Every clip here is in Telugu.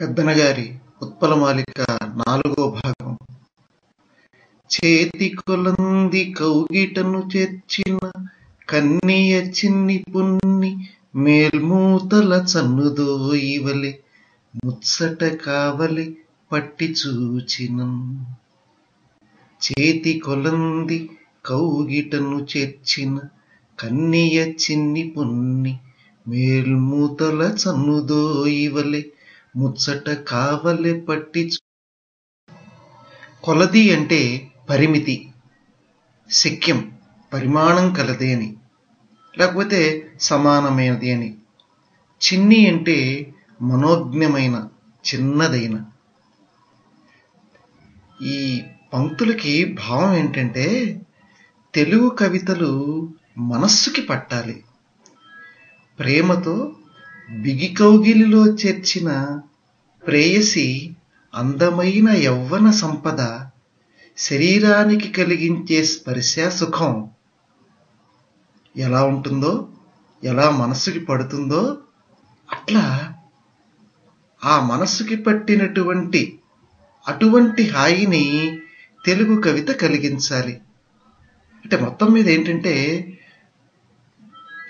పెద్దనగారి ఉత్పలమాలిక నాలుగో భాగం. చేతి కొలంది కౌగిటను చేర్చిన కన్నీయ చిన్ని పున్ని మేల్మూతల చన్నుదోయివలె ముచ్చట కావలి పట్టి చూచిన. చేతి కొలంది కౌగిటను చేర్చిన కన్నీయ చిన్ని పున్ని మేల్మూతల చన్నుదోయివలె ముచ్చట కావలి పట్టి కొలది అంటే పరిమితి శక్యం పరిమాణం కలది అని లేకపోతే సమానమైనది అని. చిన్ని అంటే మనోజ్ఞమైన చిన్నదైన. ఈ పంక్తులకి భావం ఏంటంటే తెలుగు కవితలు మనస్సుకి పట్టాలి. ప్రేమతో బిగి కౌగిలిలో చేర్చిన ప్రేయసి అందమైన యవ్వన సంపద శరీరానికి కలిగించే స్పర్శ సుఖం ఎలా ఉంటుందో ఎలా మనస్సుకి పడుతుందో అట్లా ఆ మనస్సుకి పట్టినటువంటి అటువంటి హాయిని తెలుగు కవిత కలిగించాలి. అంటే మొత్తం మీద ఏంటంటే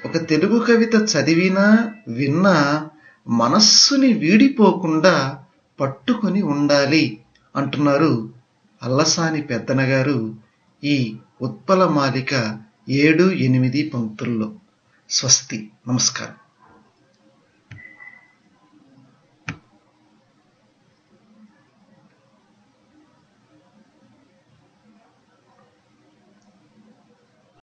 ఒక తెలుగు కవిత చదివినా విన్నా మనస్సుని వీడిపోకుండా పట్టుకొని ఉండాలి అంటున్నారు అల్లసాని పెద్దన గారు ఈ ఉత్పల మాలిక ఏడు ఎనిమిది పంక్తుల్లో. స్వస్తి. నమస్కారం.